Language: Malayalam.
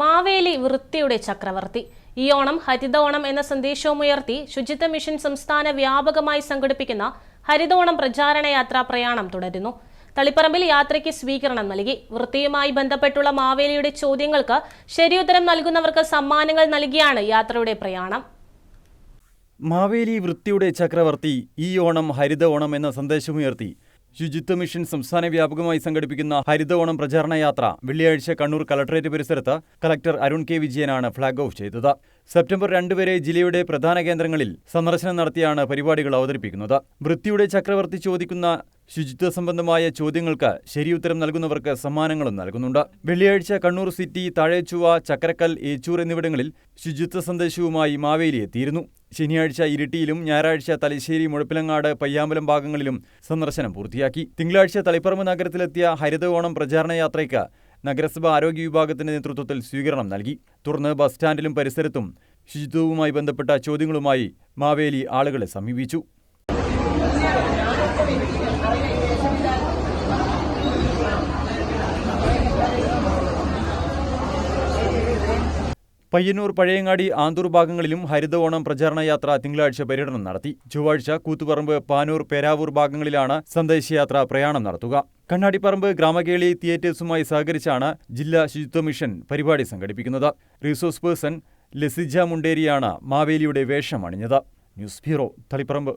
മാവേലി വൃത്തിയുടെ ചക്രവർത്തി. ഈ ഓണം ഹരിത ഓണം എന്ന സന്ദേശവുമുയർത്തി ശുചിത്വ മിഷൻ സംസ്ഥാന വ്യാപകമായി സംഘടിപ്പിക്കുന്ന ഹരിതോണം പ്രചാരണ യാത്രാ പ്രയാണം തുടരുന്നു. തളിപ്പറമ്പിൽ യാത്രയ്ക്ക് സ്വീകരണം നൽകി. വൃത്തിയുമായി ബന്ധപ്പെട്ടുള്ള മാവേലിയുടെ ചോദ്യങ്ങൾക്ക് ശരിയുത്തരം നൽകുന്നവർക്ക് സമ്മാനങ്ങൾ നൽകിയാണ് യാത്രയുടെ പ്രയാണം. മാവേലി വൃത്തിയുടെ ചക്രവർത്തി ഈ ഓണം ഹരിത ഓണം എന്ന സന്ദേശമുയർത്തി ശുചിത്വ മിഷൻ സംസ്ഥാന വ്യാപകമായി സംഘടിപ്പിക്കുന്ന ഹരിത ഓണം പ്രചാരണ യാത്ര വെള്ളിയാഴ്ച കണ്ണൂർ കലക്ടറേറ്റ് പരിസരത്ത് കലക്ടർ അരുൺ കെ വിജയനാണ് ഫ്ളാഗ് ഓഫ് ചെയ്തത്. സെപ്റ്റംബർ രണ്ട് വരെ ജില്ലയുടെ പ്രധാന കേന്ദ്രങ്ങളിൽ സന്ദർശനം നടത്തിയാണ് പരിപാടികൾ അവതരിപ്പിക്കുന്നത്. വൃത്തിയുടെ ചക്രവർത്തി ചോദിക്കുന്ന ശുചിത്വ സംബന്ധമായ ചോദ്യങ്ങൾക്ക് ശരിയുത്തരം നൽകുന്നവർക്ക് സമ്മാനങ്ങളും നൽകുന്നുണ്ട്. വെള്ളിയാഴ്ച കണ്ണൂർ സിറ്റി താഴേച്ചുവ ചക്കരക്കൽ ഏച്ചൂർ എന്നിവിടങ്ങളിൽ ശുചിത്വ സന്ദേശവുമായി മാവേലി എത്തിയിരുന്നു. ശനിയാഴ്ച ഇരിട്ടിയിലും ഞായറാഴ്ച തലശ്ശേരി മുഴപ്പിലങ്ങാട് പയ്യാമ്പലം ഭാഗങ്ങളിലും സന്ദർശനം പൂർത്തിയാക്കി. തിങ്കളാഴ്ച തളിപ്പറമ്പ് നഗരത്തിലെത്തിയ ഹരിത ഓണം പ്രചാരണ യാത്രയ്ക്ക് നഗരസഭ ആരോഗ്യ വിഭാഗത്തിന്റെ നേതൃത്വത്തിൽ സ്വീകരണം നൽകി. തുടർന്ന് ബസ് സ്റ്റാൻഡിലും പരിസരത്തും ശുചിത്വവുമായി ബന്ധപ്പെട്ട ചോദ്യങ്ങളുമായി മാവേലി ആളുകളെ സമീപിച്ചു. പയ്യന്നൂർ പഴയങ്ങാടി ആന്തൂർ ഭാഗങ്ങളിലും ഹരിത ഓണം പ്രചാരണ യാത്ര തിങ്കളാഴ്ച പര്യടനം നടത്തി. ചൊവ്വാഴ്ച കൂത്തുപറമ്പ് പാനൂർ പേരാവൂർ ഭാഗങ്ങളിലാണ് സന്ദേശയാത്ര പ്രയാണം നടത്തുക. കണ്ണാടിപ്പറമ്പ് ഗ്രാമകേളി തിയേറ്റേഴ്സുമായി സഹകരിച്ചാണ് ജില്ലാ ശുചിത്വ മിഷൻ പരിപാടി സംഘടിപ്പിക്കുന്നത്. റിസോഴ്സ് പേഴ്സൺ ലസിജ മുണ്ടേരിയാണ് മാവേലിയുടെ വേഷം അണിഞ്ഞത് ന്യൂസ് ബ്യൂറോ തളിപ്പറമ്പ്.